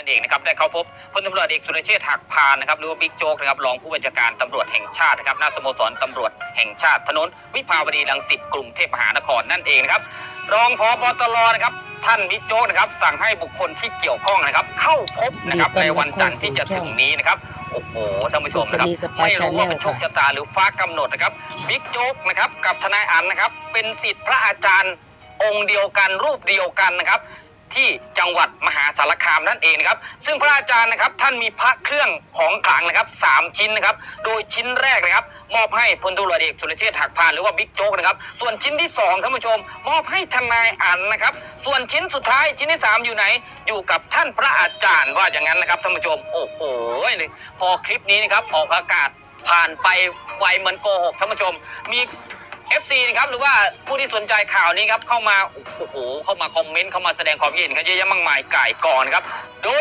นั่นเองนะครับได้เข้าพบพลตำรวจเอกสุรเชษฐ์หักพานนะครับหรือว่าบิ๊กโจ๊กนะครับรองผู้บัญชาการตำรวจแห่งชาตินะครับหน้าสโมสรตำรวจแห่งชาติถนน วิภาวดีรังสิตกรุงเทพมหานครนั่นเองนะครับรองพบตรนะครับท่านบิ๊กโจ๊กนะครับสั่งให้บุคคลที่เกี่ยวข้องนะครับ เข้าพบนะครับในวันจันทร์ที่จะถึงนี้นะครับโอ้โหท่านผู้ชมนะครับไม่รู้ว่าเป็นโชคชะตาหรือฟ้ากำหนดนะครับบิ๊กโจ๊กนะครับกับทนายอันนะครับเป็นสิทธิ์พระอาจารย์องค์เดียวกันรูปเดียวกันนะครับ ที่จังหวัดมหาสารคามนั่นเองนะครับ ซึ่งพระอาจารย์นะครับท่านมีพระเครื่องของขลังนะครับสามชิ้นนะครับ โดยชิ้นแรกนะครับ มอบให้พลตุลเอกสุรเชษฐ์หักพานหรือว่าบิ๊กโจ๊กนะครับ ส่วนชิ้นที่สองท่านผู้ชม มอบให้ทนายอันนะครับ ส่วนชิ้นสุดท้ายชิ้นที่สามอยู่ไหน อยู่กับท่านพระอาจารย์ว่าอย่างนั้นนะครับท่านผู้ชม โอ้โหพอคลิปนี้นะครับออกอากาศผ่านไปไวเหมือนโกหกท่านผู้ชม มี FC นะครับหรือว่าผู้ที่สนใจข่าวนี้ครับเข้ามาโอ้โหเข้ามาคอมเมนต์เข้ามาแสดงความคิดเห็นกันเยอะแยะมากมายก่ายกอนครับโดย